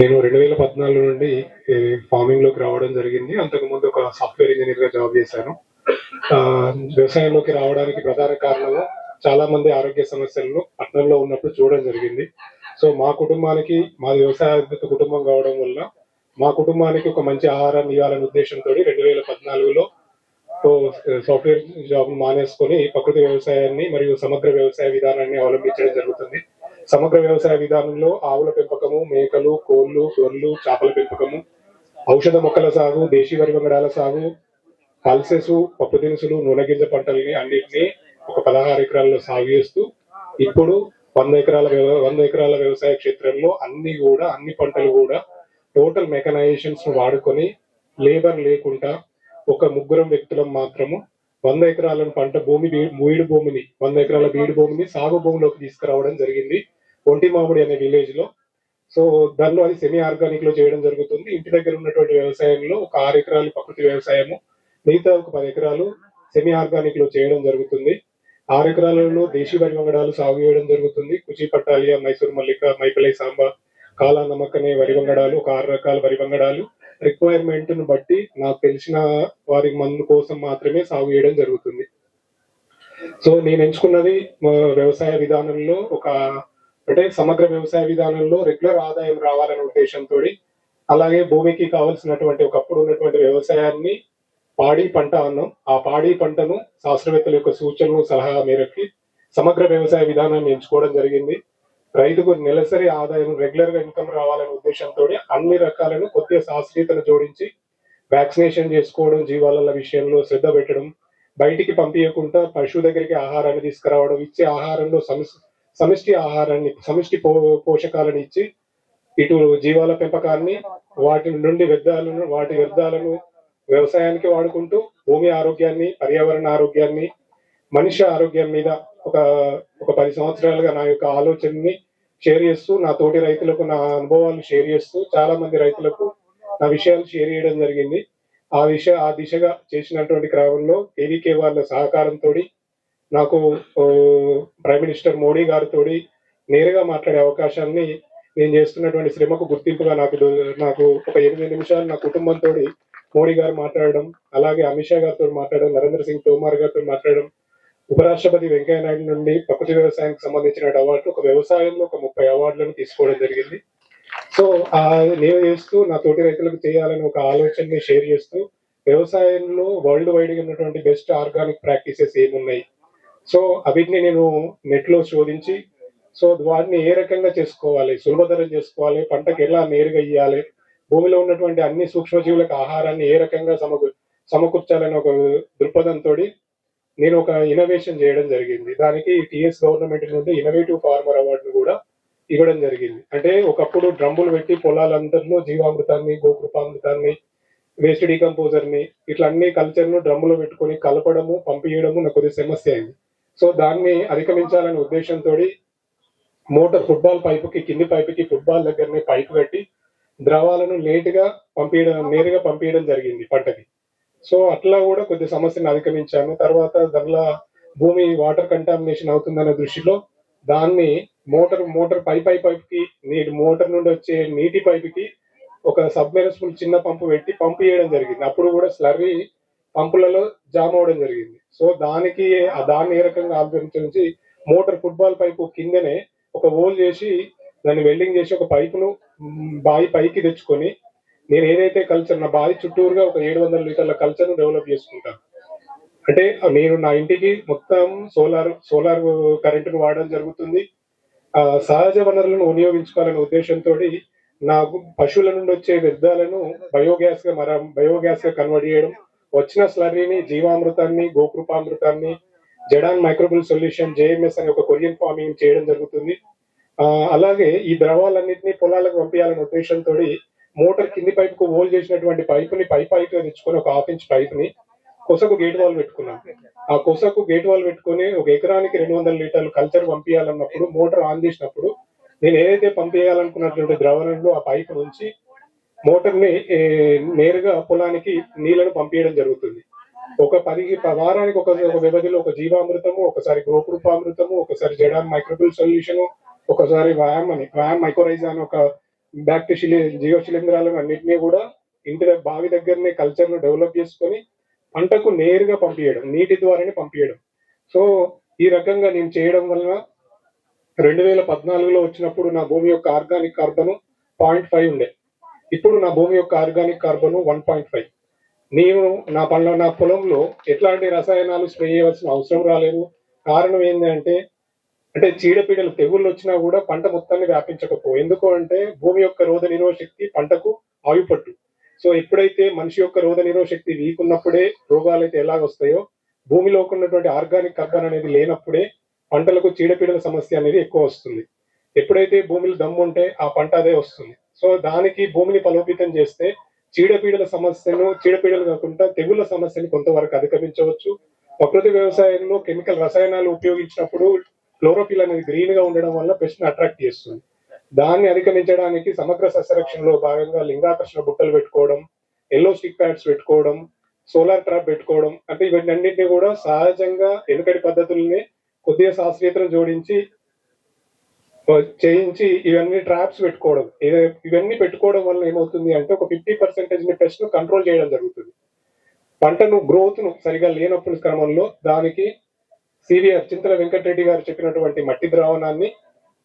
నేను రెండు వేల పద్నాలుగు నుండి ఫార్మింగ్లోకి రావడం జరిగింది. అంతకుముందు ఒక సాఫ్ట్వేర్ ఇంజనీర్గా జాబ్ చేశాను. వ్యవసాయంలోకి రావడానికి ప్రధాన కారణము చాలా మంది ఆరోగ్య సమస్యలను పట్టణంలో ఉన్నప్పుడు చూడడం జరిగింది. సో మా కుటుంబానికి మా వ్యవసాయ కుటుంబం కావడం వల్ల మా కుటుంబానికి ఒక మంచి ఆహారాన్ని ఇవ్వాలనే ఉద్దేశంతో రెండు వేల పద్నాలుగులో సాఫ్ట్వేర్ జాబ్ మానేసుకొని ప్రకృతి వ్యవసాయాన్ని మరియు సమగ్ర వ్యవసాయ విధానాన్ని అవలంబించడం జరుగుతుంది. సమగ్ర వ్యవసాయ విధానంలో ఆవుల పెంపకము మేకలు కోళ్ళు గొర్రెలు చేపల పెంపకము ఔషధ మొక్కల సాగు దేశీ వరి వంగడాల సాగు పల్సెస్ పప్పు దినుసులు నూనె పంటల్ని అన్నింటినీ ఒక పదహారు ఎకరాల్లో సాగు చేస్తూ ఇప్పుడు వంద ఎకరాల వంద ఎకరాల వ్యవసాయ క్షేత్రంలో అన్ని కూడా అన్ని పంటలు కూడా టోటల్ మెకనైజేషన్స్ వాడుకొని లేబర్ లేకుండా ఒక ముగ్గురం వ్యక్తులం మాత్రము వంద ఎకరాలను పంట భూమి బీ- బీడు భూమిని వంద ఎకరాల బీడు భూమిని సాగు భూమిలోకి తీసుకురావడం జరిగింది. ఒంటి మామిడి అనే విలేజ్లో. సో దానిలో అది సెమీ ఆర్గానిక్లో చేయడం జరుగుతుంది. ఇంటి దగ్గర ఉన్నటువంటి వ్యవసాయంలో ఒక ఆరు ఎకరాలు ప్రకృతి వ్యవసాయము మిగతా ఒక పది ఎకరాలు సెమీ ఆర్గానిక్లో చేయడం జరుగుతుంది. ఆరు ఎకరాలలో దేశీ వరి వంగడాలు సాగు చేయడం జరుగుతుంది. కుచి పట్టాలియా మైసూర్ మల్లిక మైపలై సాంబా కాలా నమ్మకనే వరి వంగడాలు ఒక ఆరు రకాల వరి వంగడాలు రిక్వైర్మెంట్ను బట్టి నాకు తెలిసిన వారి మందు కోసం మాత్రమే సాగు చేయడం జరుగుతుంది. సో నేను ఎంచుకున్నది మా వ్యవసాయ విధానంలో ఒక అంటే సమగ్ర వ్యవసాయ విధానంలో రెగ్యులర్ ఆదాయం రావాలనే ఉద్దేశంతో అలాగే భూమికి కావలసినటువంటి ఒకప్పుడు ఉన్నటువంటి వ్యవసాయాన్ని పాడి పంట అన్నాం. ఆ పాడి పంటను శాస్త్రవేత్తల యొక్క సూచనలు సలహా మేరకి సమగ్ర వ్యవసాయ విధానాన్ని ఎంచుకోవడం జరిగింది. రైతుకు నెలసరి ఆదాయం రెగ్యులర్గా ఇన్కమ్ రావాలనే ఉద్దేశంతో అన్ని రకాలను కొద్దిగా శాస్త్రీయతను జోడించి వ్యాక్సినేషన్ చేసుకోవడం జీవాల విషయంలో శ్రద్ధ పెట్టడం బయటికి పంపించకుండా పశువు దగ్గరికి ఆహారాన్ని తీసుకురావడం ఇచ్చే ఆహారంలో సమస్య సమిష్టి ఆహారాన్ని సమిష్టి పో పోషకాలను ఇచ్చి ఇటు జీవాల పెంపకాన్ని వాటి నుండి వ్యర్థాలను వాటి వ్యర్థాలను వ్యవసాయానికి వాడుకుంటూ భూమి ఆరోగ్యాన్ని పర్యావరణ ఆరోగ్యాన్ని మనిషి ఆరోగ్యం మీద ఒక ఒక పది సంవత్సరాలుగా నా యొక్క ఆలోచనని షేర్ చేస్తూ నా తోటి రైతులకు నా అనుభవాలు షేర్ చేస్తూ చాలా మంది రైతులకు నా విషయాలు షేర్ చేయడం జరిగింది. ఆ విషయ ఆ దిశగా చేసినటువంటి క్రమంలో కేవీకే వాళ్ళ సహకారంతో నాకు ప్రైమ్ మినిస్టర్ మోడీ గారితో నేరుగా మాట్లాడే అవకాశాన్ని నేను చేస్తున్నటువంటి శ్రమకు గుర్తింపుగా నాకు నాకు ఒక ఎనిమిది నిమిషాలు నా కుటుంబంతో మోడీ గారు మాట్లాడడం అలాగే అమిత్ షా గారితో మాట్లాడడం నరేంద్ర సింగ్ తోమార్ గారితో మాట్లాడడం ఉపరాష్ట్రపతి వెంకయ్య నాయుడు నుండి ప్రకృతి వ్యవసాయానికి సంబంధించిన అవార్డు ఒక వ్యవసాయంలో ఒక ముప్పై అవార్డులను తీసుకోవడం జరిగింది. సో ఆ నేను చేస్తూ నా తోటి రైతులకు చేయాలని ఒక ఆలోచనని షేర్ చేస్తూ వ్యవసాయంలో వరల్డ్ వైడ్గా ఉన్నటువంటి బెస్ట్ ఆర్గానిక్ ప్రాక్టీసెస్ ఏమున్నాయి? సో అవిటిని నేను నెట్లో శోధించి సో వాటిని ఏ రకంగా చేసుకోవాలి? సులభతరం చేసుకోవాలి పంటకి ఎలా నేరుగా ఇయ్యాలి? భూమిలో ఉన్నటువంటి అన్ని సూక్ష్మజీవులకు ఆహారాన్ని ఏ రకంగా సమకూ సమకూర్చాలని ఒక దృక్పథంతో నేను ఒక ఇన్నోవేషన్ చేయడం జరిగింది. దానికి టిఎస్ గవర్నమెంట్ నుండి ఇన్నోవేటివ్ ఫార్మర్ అవార్డును కూడా ఇవ్వడం జరిగింది. అంటే ఒకప్పుడు డ్రమ్ములు పెట్టి పొలాలందరిలో జీవామృతాన్ని గోకృపామృతాన్ని వేస్ట్ డీకంపోజర్ని ఇట్లా అన్ని కల్చర్ను డ్రమ్ములో పెట్టుకొని కలపడము పంపించడము నాకు కొద్ది సమస్య అయింది. సో దాన్ని అధిగమించాలనే ఉద్దేశంతో మోటార్ ఫుట్బాల్ పైపుకి కింది పైపుకి ఫుట్బాల్ దగ్గరనే పైపు కట్టి ద్రవాలను లేటుగా పంపించడం నేరుగా పంపించడం జరిగింది పంటకి. సో అట్లా కూడా కొద్ది సమస్యను అధిగమించాను తర్వాత దానిలో భూమి వాటర్ కంటామినేషన్ అవుతుందనే దృష్టిలో దాన్ని మోటార్ మోటార్ పై పై పైపుకి నీటి మోటార్ నుండి వచ్చే నీటి పైపుకి ఒక సబ్మెరసిబుల్ చిన్న పంపు పెట్టి పంపు చేయడం జరిగింది. అప్పుడు కూడా స్లర్రీ పంపులలో జామ్ అవడం జరిగింది. సో దానికి ఆ దాన్ని ఏ రకంగా ఆలోచించి మోటార్ ఫుట్బాల్ పైపు కిందనే ఒక హోల్ చేసి దాన్ని వెల్డింగ్ చేసి ఒక పైపును బావి పైకి తెచ్చుకొని నేను ఏదైతే కల్చర్ నా బావి చుట్టూరుగా ఒక ఏడు వందల లీటర్ల కల్చర్ను డెవలప్ చేసుకుంటాను అంటే నేను నా ఇంటికి మొత్తం సోలార్ సోలార్ కరెంటును వాడడం జరుగుతుంది. ఆ, సహజ వనరులను వినియోగించుకోవాలనే ఉద్దేశంతో నాకు పశువుల నుండి వచ్చే వ్యర్థాలను బయోగ్యాస్గా మర బయోగ్యాస్గా కన్వర్ట్ చేయడం వచ్చిన స్లర్రీని జీవామృతాన్ని గోకృపామృతాన్ని జడాన్ మైక్రోబుల్ సొల్యూషన్ జేఎంఎస్ అనే ఒక కొరియన్ ఫార్మింగ్ చేయడం జరుగుతుంది. అలాగే ఈ ద్రవాలన్నింటినీ పొలాలకు పంపించాలనే ఉద్దేశంతో మోటార్ కింది పైపుకు హోల్ చేసినటువంటి పైపుని పై పైపు తెచ్చుకొని ఒక హాఫ్ ఇంచ్ పైపుని కొసకు గేట్ వాల్ పెట్టుకున్నాం. ఆ కొసకు గేట్ వాల్ పెట్టుకొని ఒక ఎకరానికి రెండు వందల లీటర్లు కల్చర్ పంపించాలన్నప్పుడు మోటార్ ఆన్ చేసినప్పుడు నేను ఏదైతే పంపించాలనుకున్నటువంటి ద్రవణంలో ఆ పైపు నుంచి మోటార్ని నేరుగా పొలానికి నీళ్ళను పంపించడం జరుగుతుంది. ఒక పది ప- వారానికి ఒక ఒక వ్యవధిలో ఒక జీవామృతము ఒకసారి గోకృపామృతము ఒకసారి జడాన్ మైక్రోబిల్ సొల్యూషన్ ఒకసారి వ్యాయామ్ అని వ్యాయామ్ మైక్రోరైజ్ అని ఒక బ్యాక్ జీవ శిలీంధ్రాలను అన్నింటినీ కూడా ఇంటి బావి దగ్గరనే కల్చర్ను డెవలప్ చేసుకొని పంటకు నేరుగా పంపించడం నీటి ద్వారానే పంపించడం సో ఈ రకంగా నేను చేయడం వలన రెండు వేల పద్నాలుగులో వచ్చినప్పుడు నా భూమి యొక్క ఆర్గానిక్ కార్బన్ పాయింట్ ఫైవ్ ఉండే. ఇప్పుడు నా భూమి యొక్క organic carbon one point five. నేను నా పనుల నా పొలంలో ఎట్లాంటి రసాయనాలు స్ప్రే చేయవలసిన అవసరం రాలేదు. కారణం ఏంటంటే అంటే చీడపీడలు తెగుళ్ళు వచ్చినా కూడా పంట మొత్తాన్ని వ్యాపించకపో ఎందుకు అంటే భూమి యొక్క రోధ నిరోధ శక్తి పంటకు ఆయుపట్టు. సో ఎప్పుడైతే మనిషి యొక్క రోధ నిరోధ శక్తి వీక్ ఉన్నప్పుడే రోగాలు అయితే ఎలాగొస్తాయో భూమిలో ఉన్నటువంటి ఆర్గానిక్ కార్బన్ అనేది లేనప్పుడే పంటలకు చీడపీడల సమస్య అనేది ఎక్కువ వస్తుంది. ఎప్పుడైతే భూమిలో దమ్ము ఉంటే ఆ పంట అదే వస్తుంది. సో దానికి భూమిని బలోపేతం చేస్తే చీడపీడల సమస్యను చీడపీడలు కాకుండా తెగుళ్ళ సమస్యను కొంతవరకు అధిగమించవచ్చు. ప్రకృతి వ్యవసాయంలో కెమికల్ రసాయనాలు ఉపయోగించినప్పుడు క్లోరోఫిల్ అనేది గ్రీన్గా ఉండడం వల్ల పెస్ట్ అట్రాక్ట్ చేస్తుంది. దాన్ని అధిగమించడానికి సమగ్ర సస్యరక్షణలో భాగంగా లింగాకర్షణ బుట్టలు పెట్టుకోవడం ఎల్లో స్టిక్ ప్యాడ్స్ పెట్టుకోవడం సోలార్ ట్రాప్ పెట్టుకోవడం అంటే ఇవన్నీ అన్నింటినీ కూడా సహజంగా వెనుకటి పద్ధతుల్ని కొద్దిగా శాస్త్రీయతను జోడించి చేయించి ఇవన్నీ ట్రాప్స్ పెట్టుకోవడం. ఇదే- ఇవన్నీ పెట్టుకోవడం వల్ల ఏమవుతుంది అంటే ఒక ఫిఫ్టీ పర్సెంటేజ్ని పెస్ట్ను కంట్రోల్ చేయడం జరుగుతుంది. పంటను గ్రోత్ను సరిగా లేనప్పుడు క్రమంలో దానికి సివిఆర్ చింతల వెంకటరెడ్డి గారు చెప్పినటువంటి మట్టి ద్రావణాన్ని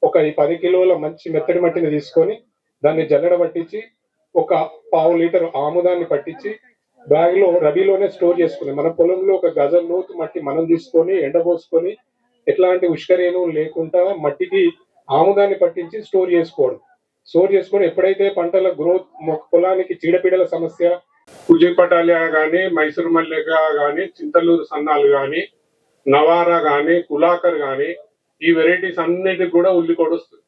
ఒక ఈ పది కిలోల మంచి మెత్తడి మట్టిని తీసుకొని దాన్ని జల్లడ పట్టించి ఒక పావు లీటర్ ఆముదాన్ని పట్టించి బ్యాగ్లో రబీలోనే స్టోర్ చేసుకుని మన పొలంలో ఒక గజం లోతు మట్టి మనం తీసుకొని ఎండబోసుకొని ఎట్లాంటి ఉష్కరేణు లేకుండా మట్టికి ఆముదాన్ని పట్టించి స్టోర్ చేసుకోవడం. స్టోర్ చేసుకొని ఎప్పుడైతే పంటల గ్రోత్ పొలానికి చీడపీడల సమస్య కుజిపటాలియా కానీ మైసూర్ మల్లిక కానీ చింతలూరు సన్నాలు కానీ నవారా కానీ కులాకర్ కానీ ఈ వెరైటీస్ అన్నిటికి కూడా ఉల్లి కొడుస్తుంది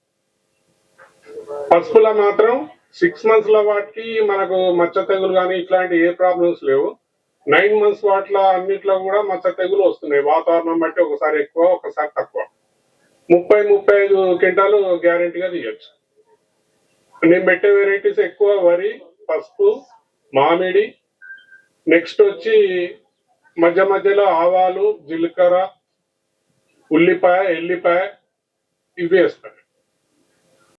పసుపులో మాత్రం సిక్స్ మంత్స్లో వాటికి మనకు మచ్చ తెగులు కానీ ఇట్లాంటి ఏ ప్రాబ్లమ్స్ లేవు. నైన్ మంత్స్ వాటిలో అన్నిట్లో కూడా మచ్చ తెగులు వస్తున్నాయి. వాతావరణం బట్టి ఒకసారి ఎక్కువ ఒకసారి తక్కువ. ముప్పై ముప్పై ఐదు క్వింటాలు గ్యారెంటీగా తీయచ్చు. నేను పెట్టే వెరైటీస్ ఎక్కువ వరి పసుపు మామిడి. నెక్స్ట్ వచ్చి మధ్య మధ్యలో ఆవాలు జీలకర్ర ఉల్లిపాయ ఎల్లిపాయ ఇవి వేస్తాను.